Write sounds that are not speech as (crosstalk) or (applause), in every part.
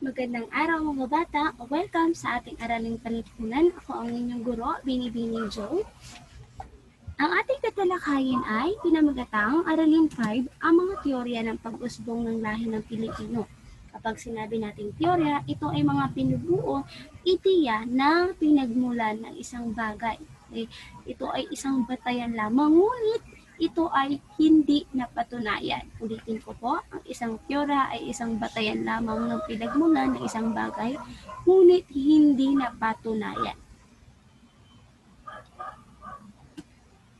Magandang araw mga bata. Welcome sa ating araling panlipunan. Ako ang inyong guro, Binibini Joe. Ang ating tatalakayin ay pinamagatang Aralin 5, ang mga teorya ng pag-usbong ng lahi ng Pilipino. Kapag sinabi nating teorya, ito ay mga pinubuo, itiya na pinagmulan ng isang bagay. Ito ay isang batayan lamang, ngunit ito ay hindi napatunayan. Ulitin ko po, ang isang teorya ay isang batayan lamang ng pinagmulan ng isang bagay, ngunit hindi napatunayan.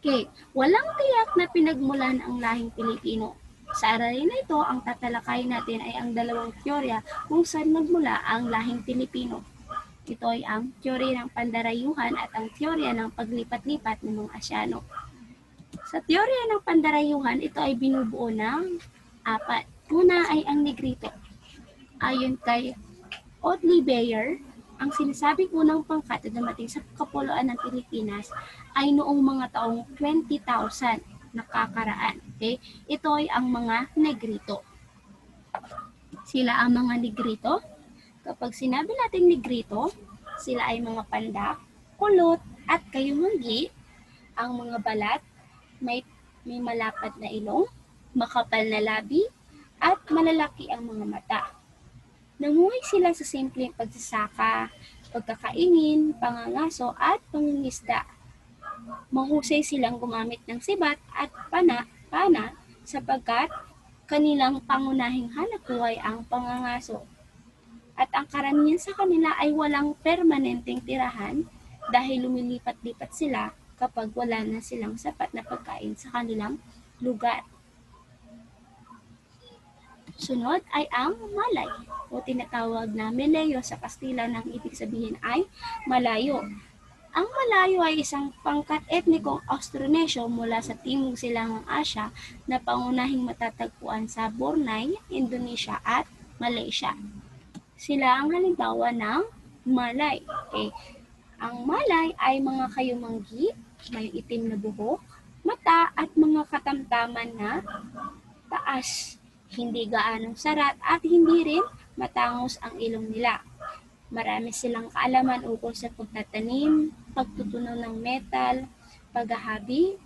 Okay, walang tiyak na pinagmulan ang lahing Pilipino. Sa aralin na ito, ang tatalakayin natin ay ang dalawang teorya kung saan nagmula ang lahing Pilipino. Ito ay ang teorya ng pandarayuhan at ang teorya ng paglipat-lipat ng mga Asyano. Sa teorya ng pandarayuhan, ito ay binubuo ng apat. Una ay ang negrito. Ayon kay Otley Bayer, ang sinasabing unang pangkat na dumating sa kapuluan ng Pilipinas ay noong mga taong 20,000 nakakaraan. Okay? Ito ay ang mga negrito. Sila ang mga negrito. Kapag sinabi natin negrito, sila ay mga pandak, kulot, at kayumanggi. Ang mga balat may, may malapad na ilong, makapal na labi, at malalaki ang mga mata. Nanguhay sila sa simpleng pagsasaka, pagkakainin, pangangaso, at pangingisda. Mahusay silang gumamit ng sibat at pana, pana sapagkat kanilang pangunahing hanap buhay ang pangangaso. At ang karamihan sa kanila ay walang permanenteng tirahan dahil lumilipat-lipat sila kapag wala na silang sapat na pagkain sa kanilang lugar. Sunod ay ang malay o tinatawag na melayo sa Kastila ng ibig sabihin ay malayo. Ang malayo ay isang pangkat etnikong Austronesyo mula sa timog silangang Asya na pangunahing matatagpuan sa Borneo, Indonesia at Malaysia. Sila ang halimbawa ng Malay. Okay. Ang Malay ay mga kayumanggi, may itim na buhok, mata at mga katamtaman na taas hindi gaanong sarat at hindi rin matangos ang ilong nila. Marami silang kaalaman ukol sa pagtatanim, pagtutunaw ng metal, paghahabi,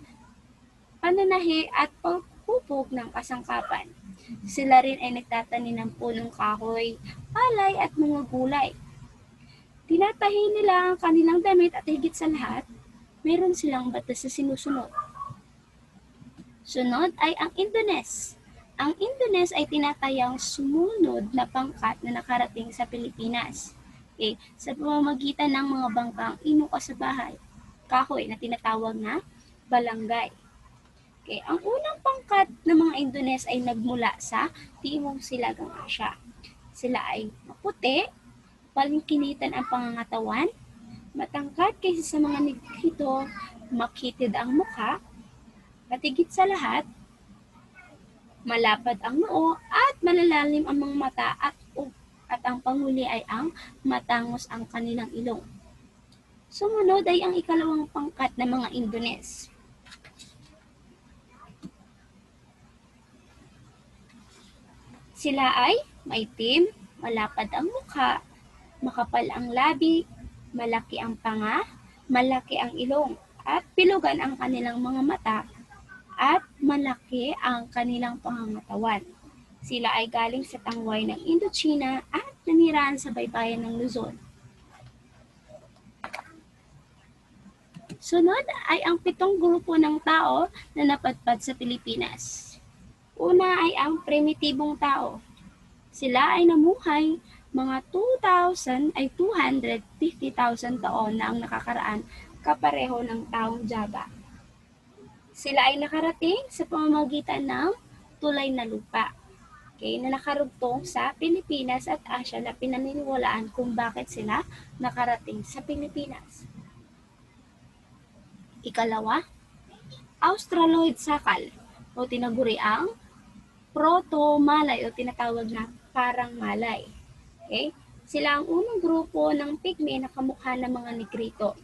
pananahi at pagpupog ng kasangkapan. Sila rin ay nagtatanim ng punong kahoy, palay at mga gulay. Tinatahi nila ang kanilang damit at higit sa lahat, meron silang batas sa sinusunod. Sunod ay ang Indones. Ang Indones ay tinatayang sumunod na pangkat na nakarating sa Pilipinas. Okay, sa pamamagitan ng mga bangkang inuka sa bahay, kahoy na tinatawag na balangay. Okay, ang unang pangkat ng mga Indones ay nagmula sa Timog Silagang Asya. Sila ay maputi, palingkinitan ang pangangatawan, matangkad kaysa sa mga negrito, makitid ang mukha, at sa lahat, malapad ang noo at malalalim ang mga mata at at ang panghuli ay ang matangos ang kanilang ilong. Sumunod ay ang ikalawang pangkat ng mga Indones. Sila ay maitim, malapad ang mukha, makapal ang labi, malaki ang panga, malaki ang ilong, at pilugan ang kanilang mga mata at malaki ang kanilang pangangatawan. Sila ay galing sa tangway ng Indochina at nanirahan sa baybayin ng Luzon. Sunod ay ang pitong grupo ng tao na napadpad sa Pilipinas. Una ay ang primitibong tao. Sila ay namuhay mga 2,000 ay 250,000 taon na ang nakakaraan kapareho ng taong Java. Sila ay nakarating sa pamamagitan ng tulay na lupa. Okay, na nakarugtong sa Pilipinas at Asya na pinaniniwalaan kung bakit sila nakarating sa Pilipinas. Ikalawa, Australoid sakal o tinaguri ang proto-malay o tinatawag na parang malay. Okay? Sila ang unang grupo ng pigme na kamukha ng mga negrito.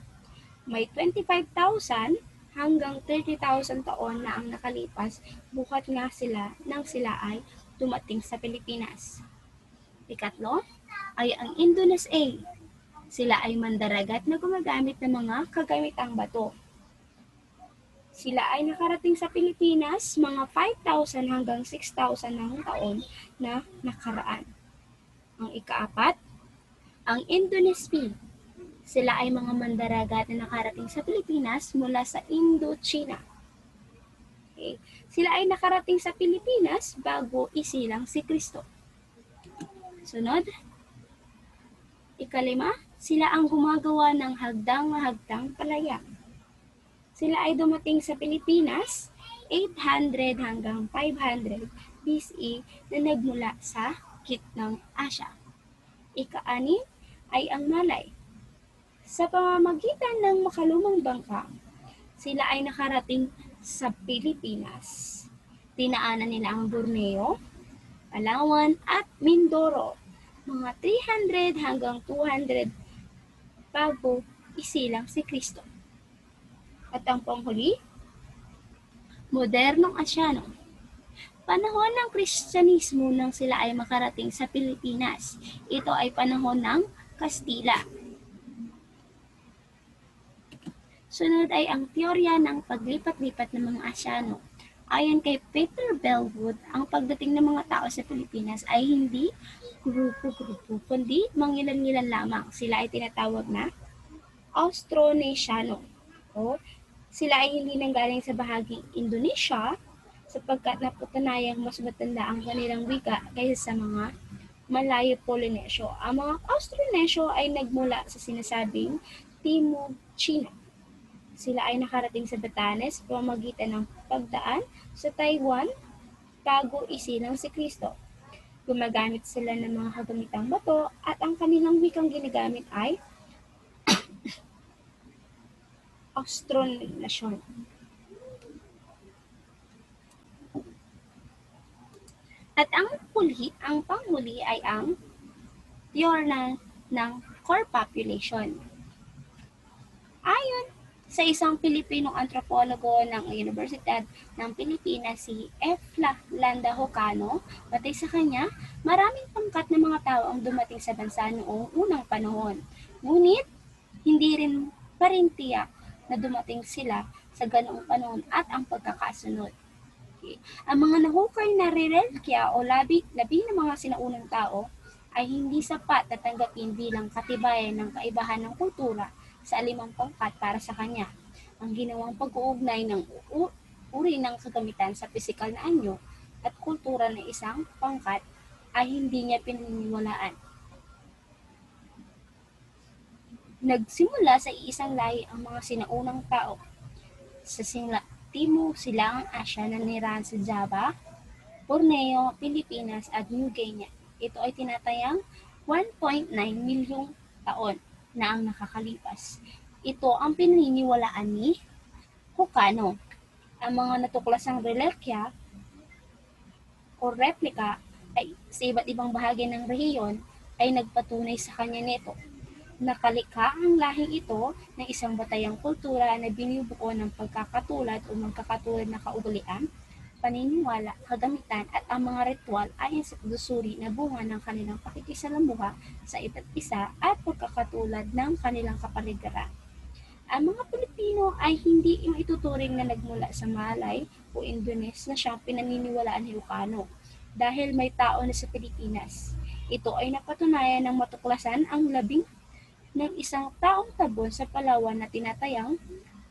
May 25,000 hanggang 30,000 taon na ang nakalipas bukat nga sila nang sila ay dumating sa Pilipinas. Ikatlo, ay ang Indones A. Sila ay mandaragat na gumagamit ng mga kagamitang bato. Sila ay nakarating sa Pilipinas mga 5,000 hanggang 6,000 ng taon na nakaraan. Ang ikaapat, ang Indones P. Sila ay mga mandaragat na nakarating sa Pilipinas mula sa Indochina. Okay. Sila ay nakarating sa Pilipinas bago isilang si Kristo. Sunod, ikalima, sila ang gumagawa ng hagdang-hagdang palaya. Sila ay dumating sa Pilipinas 800 hanggang 500 BCE na nagmula sa gitnang Asya. Ika-ani ay ang Malay. Sa pamamagitan ng makalumang bangka, sila ay nakarating sa Pilipinas. Tinaanan nila ang Borneo, Palawan at Mindoro, mga 300 hanggang 200 bago isilang si Kristo. At ang panghuli, modernong Asyano. Panahon ng Kristyanismo nang sila ay makarating sa Pilipinas. Ito ay panahon ng Kastila. Sunod ay ang teorya ng paglipat-lipat ng mga Asyano. Ayon kay Peter Bellwood, ang pagdating ng mga tao sa Pilipinas ay hindi grupo-grupo, kundi mangilan-ngilan lamang. Sila ay tinatawag na Austronesiano o sila ay hindi nanggaling sa bahaging Indonesia sapagkat napatunayang mas matanda ang kanilang wika kaysa sa mga Malayo Polynesyo. Ang mga Austronesyo ay nagmula sa sinasabing Timog China. Sila ay nakarating sa Batanes pamamagitan ng pagdaan sa Taiwan bago isilang si Kristo. Gumagamit sila ng mga kagamitang bato at ang kanilang wikang ginagamit ay (coughs) Austronesian. At ang huli, ang panghuli ay ang teorya ng core population. Ayon sa isang Pilipinong antropologo ng Universidad ng Pilipinas, si F. Landa Hocano, batay sa kanya, maraming pangkat ng mga tao ang dumating sa bansa noong unang panahon. Ngunit, hindi rin pa rin tiyak na dumating sila sa ganoong panahon at ang pagkakasunod. Okay. Ang mga nahukay na rirelkya o labi, labi ng mga sinaunang tao ay hindi sapat na tanggapin bilang katibayan ng kaibahan ng kultura sa alimang pangkat para sa kanya. Ang ginawang pag-uugnay ng uri ng kagamitan sa pisikal na anyo at kultura ng isang pangkat ay hindi niya pininiwalaan. Nagsimula sa iisang lahi ang mga sinaunang tao sa singla, Timog Silangang Asya na nirahan sa Java, Borneo, Pilipinas at New Guinea. Ito ay tinatayang 1.9 milyong taon na ang nakakalipas. Ito ang pininiwalaan ni Hukano. Ang mga natuklasang relekya o replika ay sa iba't ibang bahagi ng rehiyon ay nagpatunay sa kanya nito. Nakalikha ang lahing ito ng isang batayang kultura na binubuo ng pagkakatulad o magkakatulad na kaugalian, paniniwala, kagamitan at ang mga ritual ayon sa pagdusuri na bunga ng kanilang pakikisalamuha sa isa't isa at pagkakatulad ng kanilang kapaligiran. Ang mga Pilipino ay hindi maituturing na nagmula sa Malay o Indones na siyang pinaniniwalaan ni Lucano dahil may tao na sa Pilipinas. Ito ay napatunayan ng matuklasan ang labing ng isang taong tabon sa Palawan na tinatayang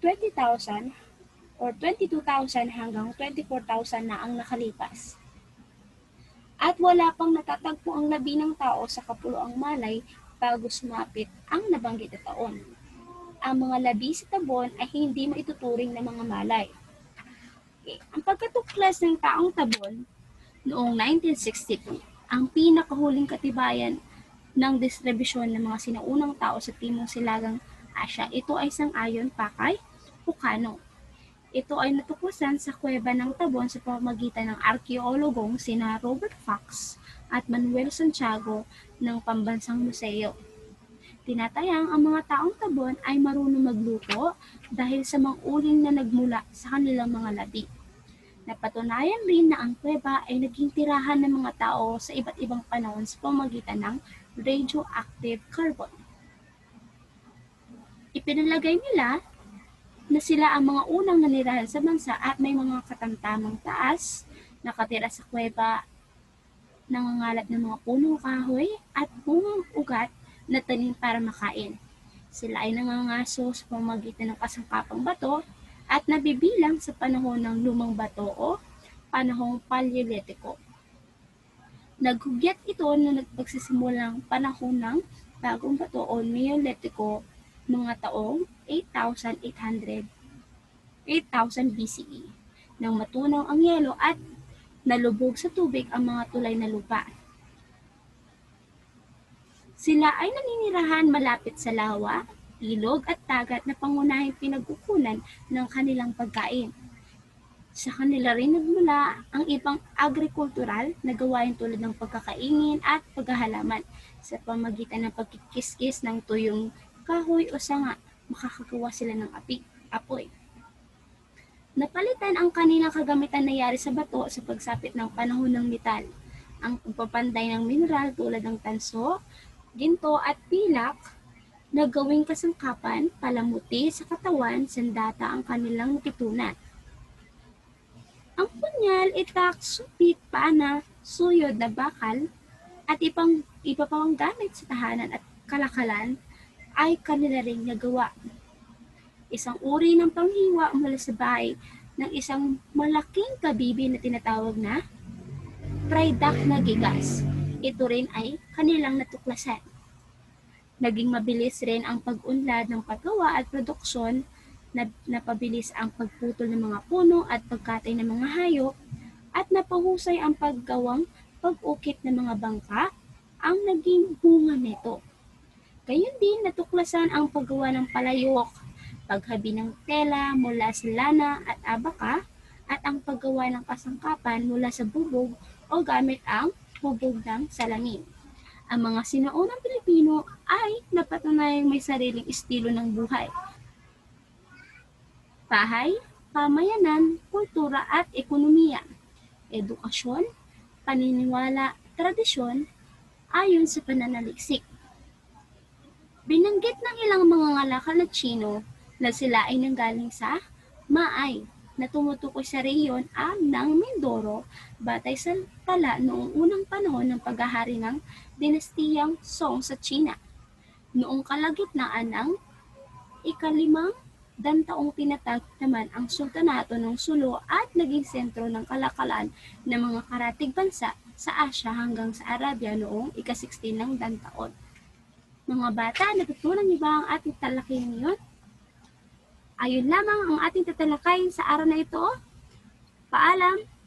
20,000 or 22,000 hanggang 24,000 na ang nakalipas. At wala pang natatagpo ang labi ng tao sa kapuluang Malay bago sumapit ang nabanggit na taon. Ang mga labi sa tabon ay hindi maituturing na mga Malay. Okay. Ang pagkatuklas ng taong tabon noong 1962, ang pinakahuling katibayan ng distribusyon ng mga sinaunang tao sa Timong Silagang Asya. Ito ay sang-ayon pa kay Pukano. Ito ay natuklasan sa kuweba ng Tabon sa pamamagitan ng arkeologong sina Robert Fox at Manuel Santiago ng Pambansang Museo. Tinatayang ang mga taong Tabon ay marunong magluto dahil sa mga uling na nagmula sa kanilang mga labi. Napatunayan rin na ang kuweba ay naging tirahan ng mga tao sa iba't ibang panahon sa pamagitan ng radioactive carbon. Ipinalagay nila na sila ang mga unang nanirahan sa bansa at may mga katamtamang taas, nakatira sa kuweba, nangangalat ng mga punong kahoy at bungang ugat na tanim para makain. Sila ay nangangaso sa pamagitan ng kasangkapang bato at nabibilang sa panahon ng lumang bato o panahong Paleolitiko. Naghugyat ito na nagpagsisimulang panahon ng bagong bato o Neolitiko mga taong 8,800 8,000 BCE nang matunaw ang yelo at nalubog sa tubig ang mga tulay na lupa. Sila ay naninirahan malapit sa lawa, ilog at dagat na pangunahing pinagkukunan ng kanilang pagkain. Sa kanila rin nagmula ang ibang agrikultural na gawain tulad ng pagkakaingin at paghahalaman sa pamagitan ng pagkikiskis ng tuyong kahoy o sanga, makakagawa sila ng api, apoy. Napalitan ang kanilang kagamitan na yari sa bato sa pagsapit ng panahon ng metal. Ang pagpapanday ng mineral tulad ng tanso, ginto at pilak na gawing kasangkapan, palamuti sa katawan, sandata ang kanilang natutunan. Ang punyal, itak, supit, pana, suyod na bakal, at ipang, iba pang gamit sa tahanan at kalakalan ay kanila ring nagawa. Isang uri ng panghiwa mula sa bahay ng isang malaking kabibi na tinatawag na Prydac na gigas. Ito rin ay kanilang natuklasan. Naging mabilis rin ang pag-unlad ng paggawa at produksyon na napabilis ang pagputol ng mga puno at pagkatay ng mga hayop at napahusay ang paggawang pag-ukit ng mga bangka ang naging bunga nito. Gayon din natuklasan ang paggawa ng palayok, paghabi ng tela mula sa lana at abaka, at ang paggawa ng kasangkapan mula sa bubog o gamit ang bubog ng salamin. Ang mga sinaunang Pilipino ay napatunayang may sariling estilo ng buhay. Bahay, pamayanan, kultura at ekonomiya, edukasyon, paniniwala, tradisyon, ayon sa pananaliksik. Binanggit ng ilang mga ngalakal na Chino na sila ay nanggaling sa Maay na tumutukoy sa rehiyon am ng Mindoro batay sa tala noong unang panahon ng paghahari ng dinastiyang Song sa China. Noong kalagitnaan ng ikalimang dantaong tinatag naman ang sultanato ng Sulu at naging sentro ng kalakalan ng mga karatig bansa sa Asya hanggang sa Arabia noong ika-16 ng dantaon. Mga bata, natutunan niyo ba ang ating talakayin ngayon? Ayun lamang ang ating tatalakayin sa araw na ito. Paalam!